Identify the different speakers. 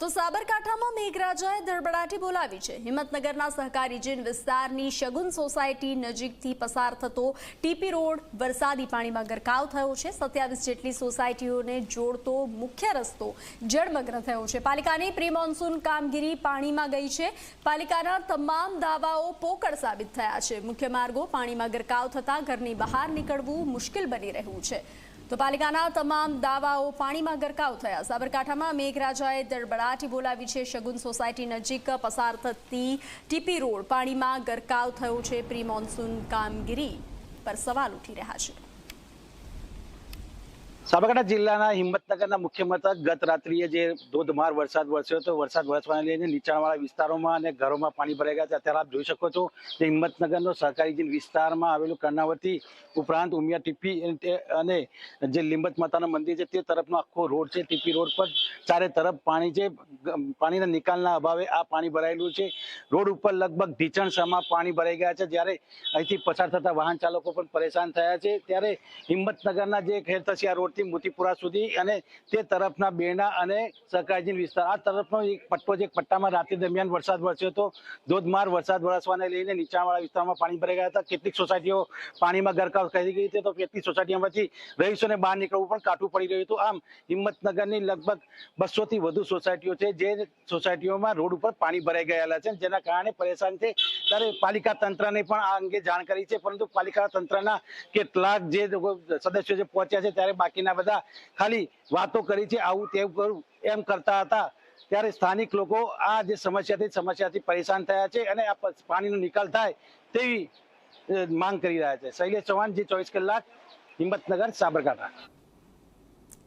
Speaker 1: તો સાબરકાંઠામાં મેઘરાજાએ ધડબડાટી બોલાવી છે. હિંમતનગરના સહકારી જીન વિસ્તારની શગુન સોસાયટી નજીકથી પસાર થતો ટીપી રોડ વરસાદી પાણીમાં ગરકાવ થયો છે. સત્યાવીસ જેટલી સોસાયટીઓને જોડતો મુખ્ય રસ્તો જળમગ્ન થયો છે. પાલિકાની પ્રી મોન્સૂન કામગીરી પાણીમાં ગઈ છે. પાલિકાના તમામ દાવાઓ પોકળ સાબિત થયા છે. મુખ્ય માર્ગો પાણીમાં ગરકાવ થતાં ઘરની બહાર નીકળવું મુશ્કેલ બની રહ્યું છે. તો પાલિકાના તમામ દાવાઓ પાણીમાં ગરકાવ થયા. સાબરકાંઠામાં મેઘરાજાએ દળબડાટી બોલાવી છે. શગુન સોસાયટી નજીક પસાર થતી ટીપી રોડ પાણીમાં ગરકાવ થયો છે. પ્રી મોન્સૂન કામગીરી પર સવાલ ઉઠી રહ્યા છે.
Speaker 2: સાબરકાંઠા જિલ્લાના હિંમતનગરના મુખ્ય મથક ગત રાત્રિએ જે ધોધમાર વરસાદ વરસ્યો હતો, વરસાદ વરસવાને લઈને નીચાણવાળા વિસ્તારોમાં અને ઘરોમાં પાણી ભરાઈ ગયા છે. અત્યારે આપ જોઈ શકો છો કે હિંમતનગરનો સહકારી જે વિસ્તારમાં આવેલું કર્ણાવતી ઉપરાંત ઉમિયા ટીપી અને જે લીંબત માતાનું મંદિર છે, તે તરફનો આખો રોડ છે. ટીપી રોડ પર ચારે તરફ પાણી છે. પાણીના નિકાલના અભાવે આ પાણી ભરાયેલું છે. રોડ ઉપર લગભગ ઢીચણસામાં પાણી ભરાઈ ગયા છે. જ્યારે અહીંથી પસાર થતા વાહન ચાલકો પણ પરેશાન થયા છે. ત્યારે હિંમતનગરના જે ખેરતસિયા રોડથી મોતીપુરા સુધી અને તે તરફના બેના અને સહકારજીન વિસ્તાર. આ તરફનો એક પટ્ટો છે પટ્ટામાં રાત્રિ દરમિયાન વરસાદ વરસ્યો હતો. ધોધમાર વરસાદ વરસવાને લઈને નીચાણવાળા વિસ્તારમાં પાણી ભરાઈ ગયા હતા. કેટલીક સોસાયટીઓ પાણીમાં ગરકાવ કરી ગઈ હતી તો કેટલીક સોસાયટીમાંથી રહીશોને બહાર નીકળવું પણ કાઠું પડી રહ્યું હતું. આમ હિંમતનગરની લગભગ બસોથી વધુ સોસાયટીઓ છે, જે સોસાયટીઓમાં રોડ ઉપર પાણી ભરાઈ ગયેલા છે, જેના કારણે પરેશાન છે. ત્યારે પાલિકા તંત્રને પણ આ અંગે જાણ કરી છે, પરંતુ પાલિકા તંત્રના કેટલાક જે સદસ્યો જે પહોંચ્યા છે, ત્યારે બાકીના બધા ખાલી વાતો કરી છે, આવું તેવું કરું, એમ કરતા હતા. ત્યારે સ્થાનિક લોકો આ જે સમસ્યાથી સમસ્યાથી પરેશાન થયા છે અને આ પાણીનો નિકાલ થાય તેવી માંગ કરી રહ્યા છે. શૈલેષ ચૌહાણ જે ચોવીસ કલાક હિંમતનગર, સાબરકાંઠા.